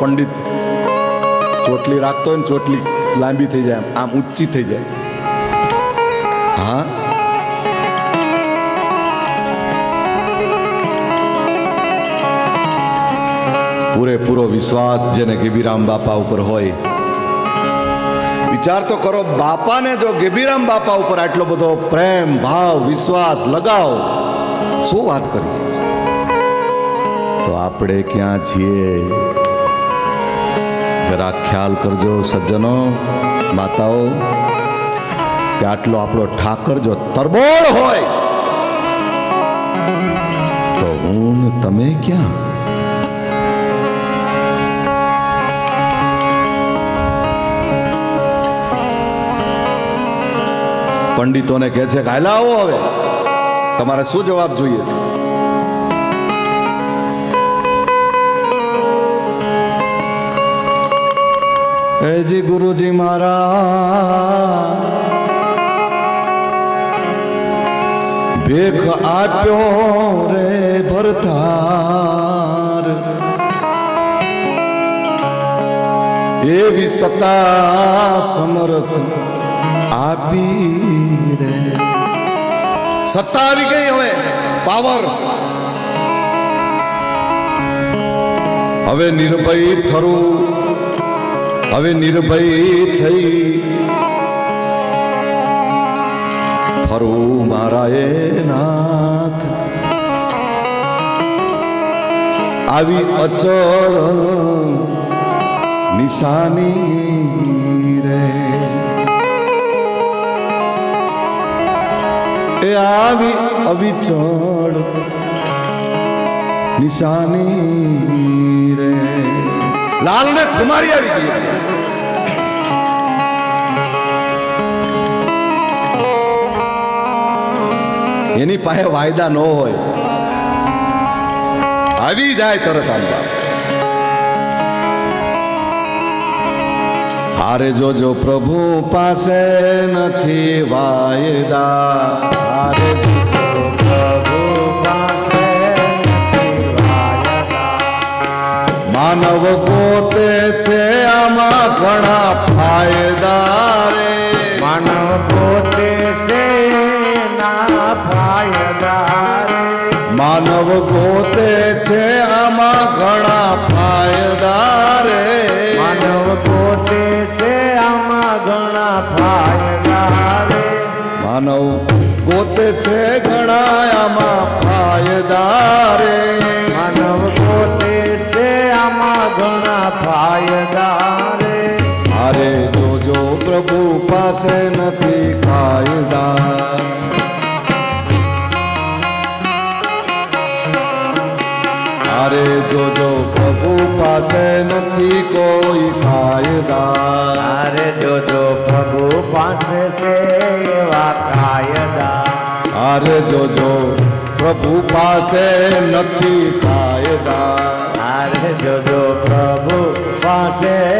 પંડિત. ચોટલી રાખતો હોય ને ચોટલી લાંબી થઈ જાય, આમ ઊંચી થઈ જાય. હા? પૂરેપૂરો વિશ્વાસ જેને ગીબીરામ બાપા ઉપર હોય. વિચાર તો કરો, બાપાને જો ગીબીરામ બાપા ઉપર આટલો બધો પ્રેમ, ભાવ, વિશ્વાસ લગાવ, શું વાત કરીએ? તો આપણે ક્યાં છીએ? જરા ખ્યાલ કરજો સજ્જનો, માતાઓ, કે આટલો આપણો ઠાકર જો તરબોળ હોય, તો હું તમે ક્યાં? પંડિતોને કહે છે કે હાલા આવો હવે. તમારે શું જવાબ જોઈએ છે? જી ગુરુજી મારા, ભેખ આપ્યો રે ભરતાર. એવી સતા સમર્થ આપી રે. સત્તા આવી ગઈ હવે, પાવર. હવે નિર્ભય થરું હવે નિર્ભય થઈ. ફરું મારા એ નાથ. આવી અચળ નિશાની રે. એ આવી અવિચળ નિશાની રે. લાલને ખુમારી આવી ગઈ એની પાસે વાયદા ન હોય આવી જાય તરત આંબા હારે જોજો પ્રભુ પાસે નથી વાયદા હારે જોજો પ્રભુ પાસે નથી વાયદા. માનવ ગોતે છે આમાં ઘણા ફાયદા રે માનવ પોતે સે ના ફાયદા રે. માનવ ગોતે છે આમાં ઘણા ફાયદા રે માનવ ગોતે છે આમાં ઘણા ફાયદા રે માનવ ગોતે છે ઘણા આમાં ફાયદા રે માનવ ગોતે છે આમાં ઘણા ફાયદા રે અરે જોજો પ્રભુ પાસે નથી કાયદા અરે જોજો પ્રભુ પાસે નથી કોઈ કાયદા અરે જોજો પ્રભુ પાસે છે એવા કાયદા અરે જોજો પ્રભુ પાસે નથી કાયદા અરે જોજો પ્રભુ પાસે